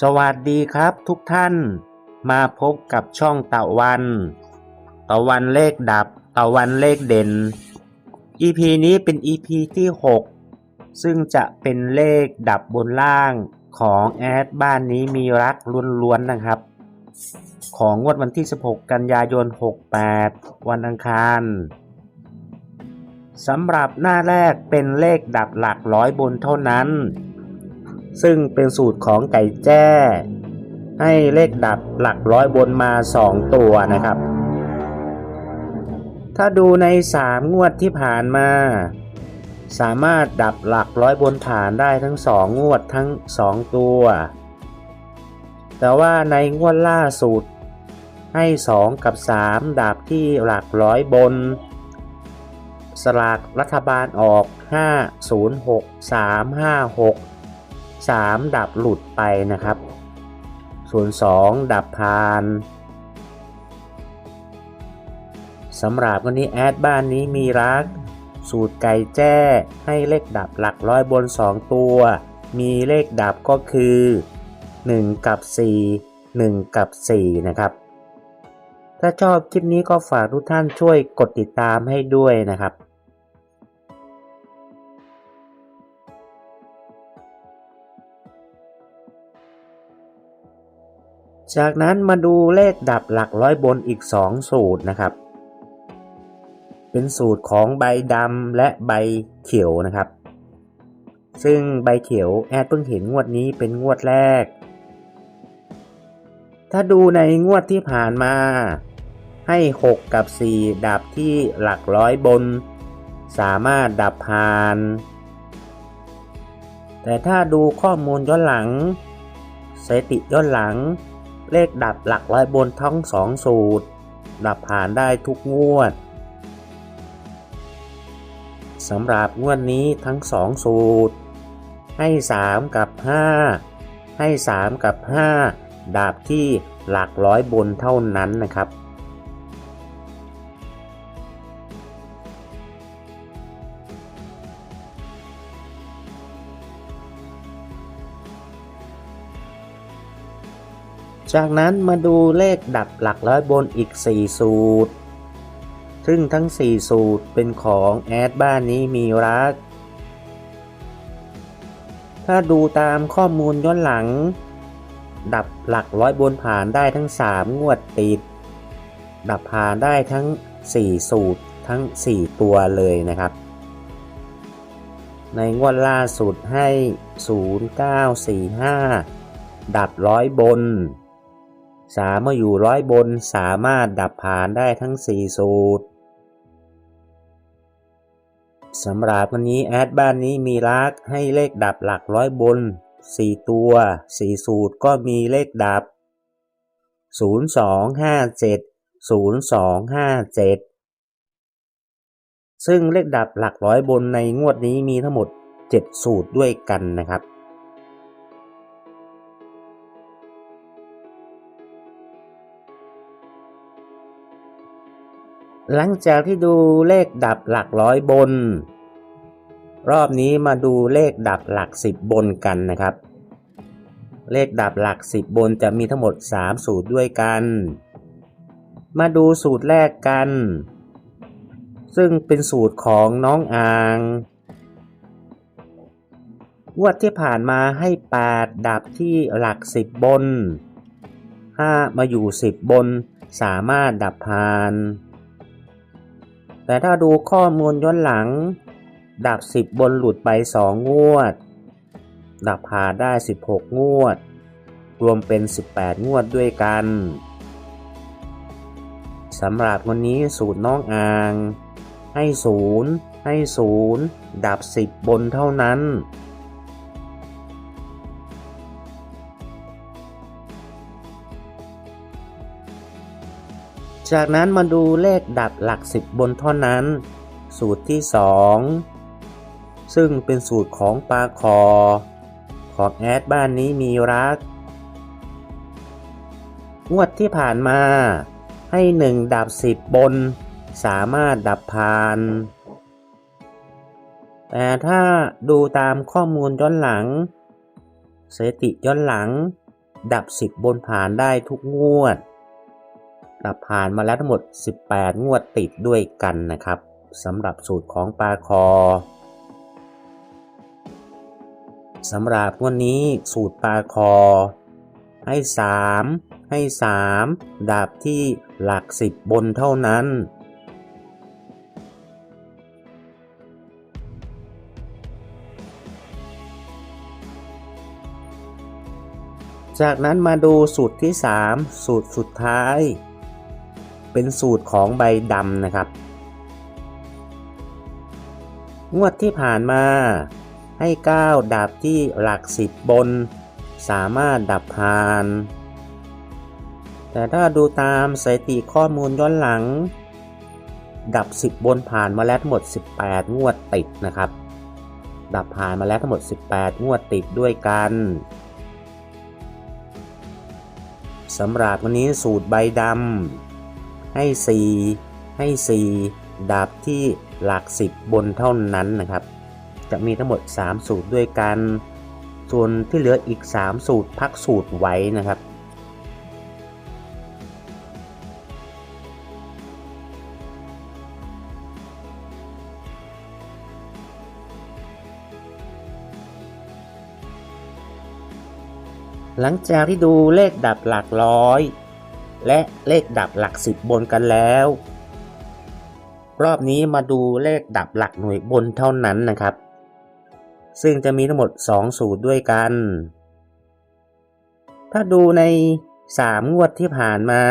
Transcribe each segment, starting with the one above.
สวัสดีครับทุกท่าน มาพบกับช่องตะวัน ตะวันเลขดับ ตะวันเลขเด่น EP นี้เป็น EP ที่ 6 ซึ่งจะเป็นเลขดับบนล่างของแอดบ้านนี้มีรักล้วนๆนะครับ ของงวดวันที่ 16 กันยายน 68 วันอังคารสำหรับหน้าแรกเป็นเลขดับหลักร้อยบนเท่านั้น ซึ่งเป็นสูตรของไก่แจ้ ให้เลขดับหลักร้อยบนมา 2 ตัวนะครับ ถ้าดูใน 3 งวดที่ผ่านมา สามารถดับหลักร้อยบนผ่านได้ทั้ง 2 งวดทั้ง 2 ตัว แต่ว่าในงวดล่าสุดให้ 2 กับ 3 ดับที่หลักร้อยบนสลากรัฐบาลออก 506 356 3 ดับหลุดไปนะครับส่วน2ดับพานสำหรับวันนี้แอดบ้านนี้มีรัก สูตรไก่แจ้ให้เลขดับหลักร้อยบน 2 ตัว มีเลขดับก็คือ 1 กับ 4 1 กับ 4 นะครับ ถ้าชอบคลิปนี้ก็ฝากทุกท่านช่วยกดติดตามให้ด้วยนะครับ จากนั้นมาดูเลขดับหลักร้อยบนอีก 2 สูตรนะครับ เป็นสูตรของใบดำและใบเขียวนะครับ ซึ่งใบเขียวแอดเพิ่งเห็นงวดนี้เป็นงวดแรก ถ้าดูในงวดที่ผ่านมา ให้ 6 กับ 4 ดับที่หลักร้อยบน สามารถดับผ่าน แต่ถ้าดูข้อมูลย้อนหลังสถิติย้อนหลัง เลขดับหลักร้อยบนทั้งสองสูตร ดับผ่านได้ทุกงวดสำหรับงวดนี้ทั้งสองสูตร ให้ 3 กับ 5 ให้ 3 กับ 5ดับที่หลักร้อยบนเท่านั้นนะครับ จากนั้นมาดูเลขดับหลักร้อยบนอีก 4 สูตร ซึ่งทั้ง 4 สูตรเป็นของแอดบ้านนี้มีรัก ถ้าดูตามข้อมูลย้อนหลัง ดับหลักร้อยบนผ่านได้ทั้ง 3 งวดติด ดับผ่านได้ทั้ง 4 สูตรทั้ง 4 ตัวเลยนะครับ ในงวดล่าสุดให้ 0945 ดับร้อยบน สามมาอยู่ร้อยบนสามารถดับผ่านได้ทั้ง 4 สูตรสำหรับวันนี้แอดบ้านนี้มีรักให้เลขดับหลักร้อยบน 4 ตัว 4 สูตรก็มีเลขดับ 0257 0257 ซึ่งเลขดับหลักร้อยบนในงวดนี้มีทั้งหมด 7 สูตรด้วยกันนะครับ หลังจากที่ดูเลขดับหลักร้อยบน รอบนี้มาดูเลขดับหลักสิบบนกันนะครับ เลขดับหลักสิบบนจะมีทั้งหมด 3 สูตรด้วยกัน มาดูสูตรแรกกัน ซึ่งเป็นสูตรของน้องอางงวดที่ผ่านมาให้ 8 ดับที่หลักสิบบน 5 มาอยู่ 10 บน สามารถดับผ่าน แต่ถ้าดูข้อมูลย้อนหลัง ดับ 10 บนหลุดไป 2 งวด ดับหาได้ 16 งวด รวมเป็น 18 งวดด้วยกันสำหรับวันนี้สูตรน้องอ่าง ให้ศูนย์ให้ศูนย์ดับ 10 บนเท่านั้น จากนั้นมาดูเลขดับหลักสิบบนเท่านั้น สูตรที่ 2 ซึ่งเป็นสูตรของปลาคอ ของแอดบ้านนี้มีรัก งวดที่ผ่านมาให้ 1 ดับ 10 บน สามารถดับพาน แต่ถ้าดูตามข้อมูลย้อนหลังสติย้อนหลัง ดับ 10 บนผ่านได้ทุกงวด ผ่านมาแล้วทั้งหมด 18 งวดติดด้วยกันนะครับสำหรับสูตรของปลาคอสำหรับงวันนี้สูตรปลาคอ ให้ 3 ให้ 3ดับที่หลัก 10 บนเท่านั้น จากนั้นมาดูสูตรที่ 3 สูตรสุดท้าย เป็นสูตรของใบดำนะครับ งวดที่ผ่านมาให้ 9 ดับที่หลัก 10 บน สามารถดับผ่าน แต่ถ้าดูตามสถิติข้อมูลย้อนหลัง ดับ 10 บนผ่านมาแล้วทั้งหมด 18 งวดติดนะครับ ดับผ่านมาแล้วทั้งหมด 18 งวดติดด้วยกันสำหรับวันนี้สูตรใบดำ ให้ 4 ให้ 4ดับที่หลัก 10 บนเท่านั้นนะครับ จะมีทั้งหมด 3 สูตรด้วยกัน ส่วนที่เหลืออีก 3 สูตรพักสูตรไว้นะครับหลังจากที่ดูเลขดับหลักร้อย และเลขดับหลักสิบบนกันแล้ว รอบนี้มาดูเลขดับหลักหน่วยบนเท่านั้นนะครับ ซึ่งจะมีทั้งหมด 2 สูตรด้วยกัน ถ้าดูใน 3 งวดที่ผ่านมา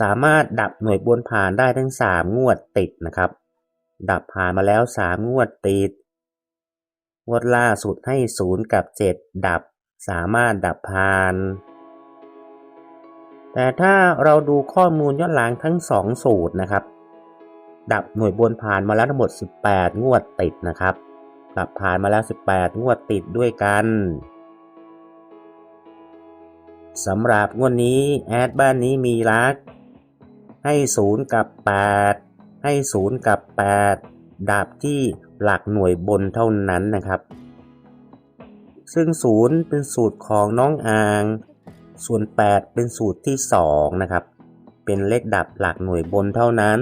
สามารถดับหน่วยบนผ่านได้ทั้ง 3 งวดติดนะครับ ดับผ่านมาแล้ว 3 งวดติดงวดล่าสุดให้ 0 กับ 7 ดับสามารถดับผ่าน แต่ถ้าเราดูข้อมูลย้อนหลังทั้ง 2 สูตรนะครับ ดับหน่วยบนผ่านมาแล้วทั้งหมด 18 งวดติดนะครับดับผ่านมาแล้ว 18 งวดติดด้วยกันสำหรับงวดนี้แอดบ้านนี้มีรัก ให้ 0 กับ 8 ให้ 0 กับ 8 ดับที่หลักหน่วยบนเท่านั้นนะครับ ซึ่งศูนย์เป็นสูตรของน้องอาง ส่วน 8 เป็นสูตรที่ 2 นะครับ เป็นเลขดับหลักหน่วยบนเท่านั้น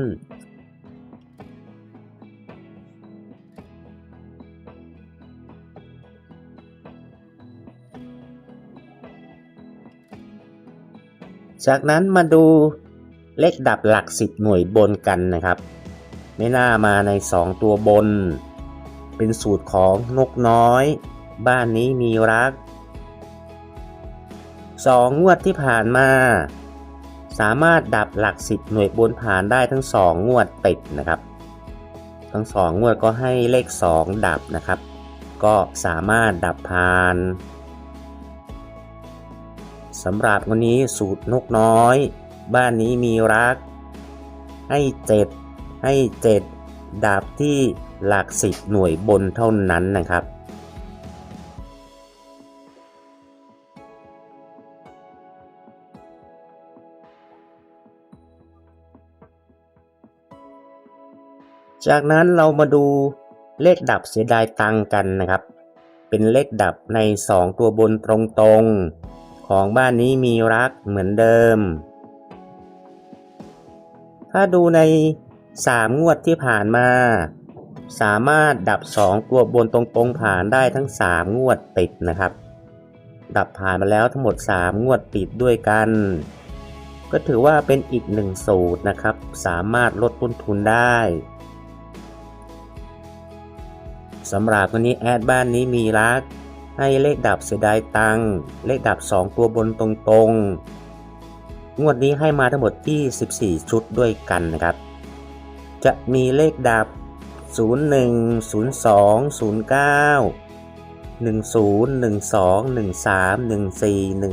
จากนั้นมาดูเลขดับหลัก 10 หน่วยบนกันนะครับ ไม่น่ามาใน 2 ตัวบน เป็นสูตรของนกน้อย บ้านนี้มีรัก สองงวดที่ผ่านมา สามารถดับหลักสิบหน่วยบนผ่านได้ทั้งสองงวดติดนะครับ ทั้งสองงวดก็ให้เลขสองดับนะครับ ก็สามารถดับผ่านสำหรับวันนี้สูตรนกน้อย บ้านนี้มีรัก ให้เจ็ดให้เจ็ดดับที่หลักสิบหน่วยบนเท่านั้นนะครับ จากนั้นเรามาดูเลขดับเสียดายตังกันนะครับ เป็นเลขดับใน 2 ตัวบนตรงๆ ของบ้านนี้มีรักเหมือนเดิม ถ้าดูใน 3 งวดที่ผ่านมา สามารถดับ 2 ตัวบนตรงๆผ่านได้ทั้ง 3 งวดติดนะครับ ดับผ่านมาแล้วทั้งหมด 3 งวดติดด้วยกัน ก็ถือว่าเป็นอีกหนึ่งสูตรนะครับ สามารถลดต้นทุนได้ สำหรับวันนี้แอดบ้านนี้มีรัก ให้เลขดับเสียดายตังเลขดับ 2 ตัวบนตรงๆ งวดนี้ให้มาทั้งหมดที่ 14 ชุดด้วยกันนะครับ จะมีเลขดับ 01 02 09 10 12 13 14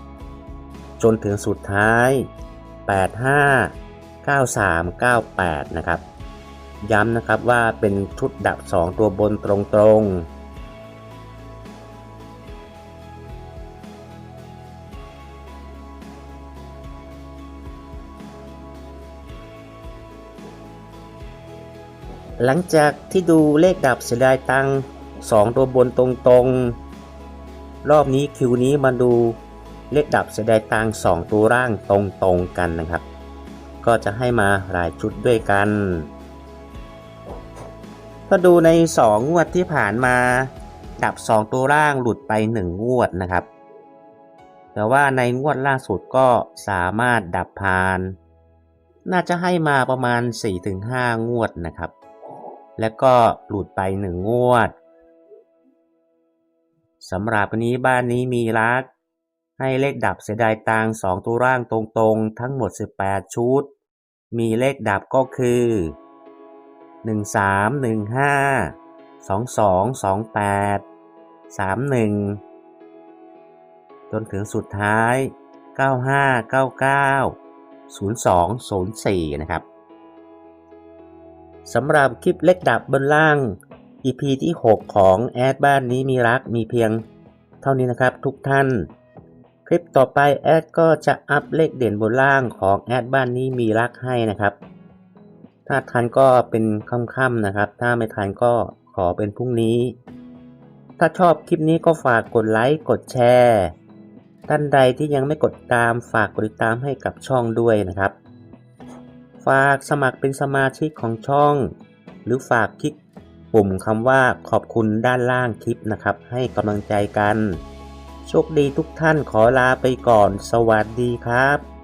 19 จนถึงสุดท้าย 85 93 98 นะครับ ย้ำนะครับว่าเป็นชุดดับ 2 ตัวบนตรงๆหลังจากที่ดูเลขดับเสียดายตังสองตัวบนตรงๆ รอบนี้คิวนี้มาดูเลขดับเสียดายตังสองตัวร่างตรงๆกันนะครับ ก็จะให้มาหลายชุดด้วยกัน ก็ดูใน 2 งวดที่ผ่านมา ดับ 2 ตัวร่างหลุดไป 1 งวดนะครับ แต่ว่าในงวดล่าสุดก็สามารถดับผ่าน น่าจะให้มาประมาณ 4-5 งวดนะครับ แล้วก็หลุดไป 1 งวดสำหรับวันนี้บ้านนี้มีรัก ให้เลขดับเสียดายตังค์2ตัวร่างตรงๆ ทั้งหมด 18 ชุด มีเลขดับก็คือ หนึ่งสามหนึ่งห้าสองสองสองแปดสามหนึ่งจนถึงสุดท้ายเก้าห้าเก้าเก้าศูนย์สองศูนย์สี่นะครับสำหรับคลิปเล็กดับบนล่าง EP ที่ 6 ของแอดบ้านนี้มีรักมีเพียงเท่านี้นะครับทุกท่าน คลิปต่อไปแอดก็จะอัพเลขเด่นบนล่างของแอดบ้านนี้มีรักให้นะครับ ถ้าทันก็เป็นค่ำๆนะครับ ถ้าไม่ทันก็ขอเป็นพรุ่งนี้ ถ้าชอบคลิปนี้ก็ฝากกดไลค์กดแชร์ท่านใดที่ยังไม่กดตามฝากกดติดตามให้กับช่องด้วยนะครับ ฝากสมัครเป็นสมาชิกของช่อง หรือฝากคลิกปุ่มคำว่าขอบคุณด้านล่างคลิปนะครับ ให้กำลังใจกัน โชคดีทุกท่านขอลาไปก่อน สวัสดีครับ